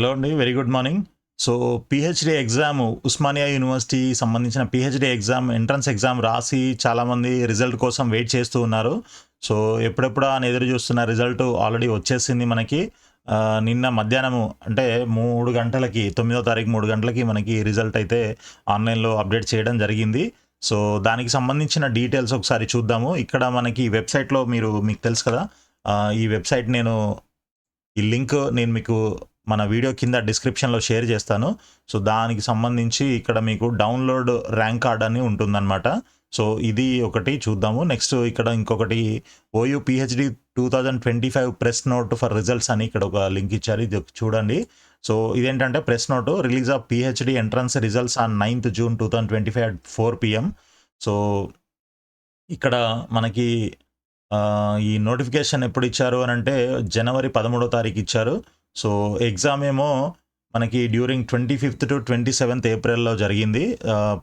Hello అండి very good morning so PhD exam Osmania university సంబంధించిన PhD exam entrance exam రాసి చాలామంది result కోసం వెయిట్ చేస్తూ ఉన్నారు. సో ఎప్పుడెప్పుడా అని ఎదురు చూస్తున్న రిజల్ట్ ఆల్రెడీ వచ్చేసింది మనకి. నిన్న మధ్యాహ్నము అంటే మూడు గంటలకి తొమ్మిదో తారీఖు మూడు గంటలకి మనకి రిజల్ట్ అయితే ఆన్లైన్లో అప్డేట్ చేయడం జరిగింది. సో దానికి సంబంధించిన డీటెయిల్స్ ఒకసారి చూద్దాము. ఇక్కడ మనకి వెబ్సైట్లో మీరు మీకు తెలుసు కదా? ఈ వెబ్సైట్ నేను ఈ లింక్ నేను మీకు మన వీడియో కింద డిస్క్రిప్షన్లో షేర్ చేస్తాను. సో దానికి సంబంధించి ఇక్కడ మీకు డౌన్లోడ్ ర్యాంక్ కార్డ్ అని ఉంటుందన్నమాట. సో ఇది ఒకటి చూద్దాము. నెక్స్ట్ ఇక్కడ ఇంకొకటి OU PhD two thousand twenty five press note for results అని ఇక్కడ ఒక లింక్ ఇచ్చారు. ఇది చూడండి. సో ఇదేంటంటే press note release of PhD entrance results on ninth June two thousand twenty five at four PM. So ఇక్కడ మనకి ఈ నోటిఫికేషన్ ఎప్పుడు ఇచ్చారు అని అంటే జనవరి పదమూడో తారీఖు ఇచ్చారు. సో ఎగ్జామ్ ఏమో మనకి during twenty fifth to twenty seventh ఏప్రిల్లో జరిగింది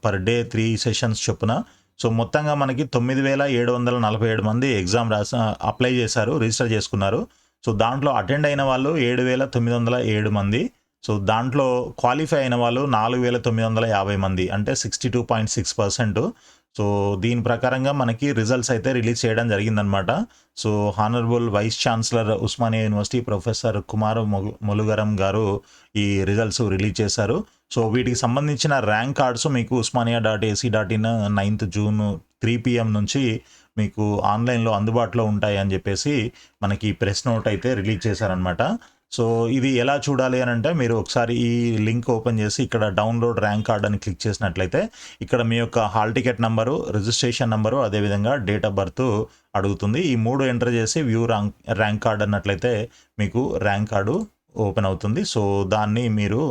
పర్ డే త్రీ సెషన్స్ చొప్పున. సో మొత్తంగా మనకి తొమ్మిది వేల ఏడు వందల నలభై ఏడు మంది ఎగ్జామ్ రాస అప్లై చేశారు రిజిస్టర్ చేసుకున్నారు. సో దాంట్లో అటెండ్ అయిన వాళ్ళు ఏడు వేల తొమ్మిది వందల ఏడు మంది. సో దాంట్లో క్వాలిఫై అయిన వాళ్ళు నాలుగు వేల తొమ్మిది వందల యాభై మంది అంటే sixty two point six percent. So దీని ప్రకారంగా మనకి రిజల్ట్స్ అయితే రిలీజ్ చేయడం జరిగిందనమాట so honourable vice chancellor Osmania university professor Kumar Mulugaram garu ఈ రిజల్ట్స్ రిలీజ్ చేశారు. సో వీటికి సంబంధించిన ర్యాంక్ కార్డ్స్ మీకు Osmania dot AC dot in ninth June three PM నుంచి మీకు ఆన్లైన్లో అందుబాటులో ఉంటాయి అని చెప్పేసి మనకి ప్రెస్ నోట్ అయితే రిలీజ్ చేశారనమాట సో ఇది ఎలా చూడాలి అని అంటే మీరు ఒకసారి ఈ లింక్ ఓపెన్ చేసి ఇక్కడ డౌన్లోడ్ ర్యాంక్ కార్డ్ అని క్లిక్ చేసినట్లయితే ఇక్కడ మీ యొక్క hall ticket number registration number అదేవిధంగా డేట్ ఆఫ్ బర్త్ అడుగుతుంది. ఈ మూడు ఎంటర్ చేసి వ్యూ ర్యాంక్ ర్యాంక్ కార్డ్ అన్నట్లయితే మీకు ర్యాంక్ కార్డు ఓపెన్ అవుతుంది. సో దాన్ని మీరు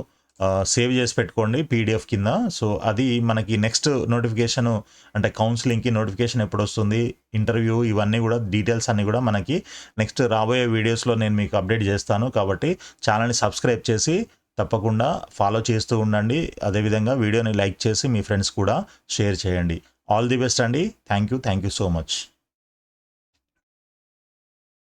సేవ్ చేసి పెట్టుకోండి పీడిఎఫ్ కింద. సో అది మనకి నెక్స్ట్ నోటిఫికేషన్ అంటే కౌన్సిలింగ్కి నోటిఫికేషన్ ఎప్పుడు వస్తుంది ఇంటర్వ్యూ ఇవన్నీ కూడా డీటెయిల్స్ అన్నీ కూడా మనకి నెక్స్ట్ రాబోయే వీడియోస్లో నేను మీకు అప్డేట్ చేస్తాను. కాబట్టి ఛానల్ని సబ్స్క్రైబ్ చేసి తప్పకుండా ఫాలో చేస్తూ ఉండండి. అదేవిధంగా వీడియోని లైక్ చేసి మీ ఫ్రెండ్స్ కూడా షేర్ చేయండి. ఆల్ ది బెస్ట్ అండి. Thank you thank you so much.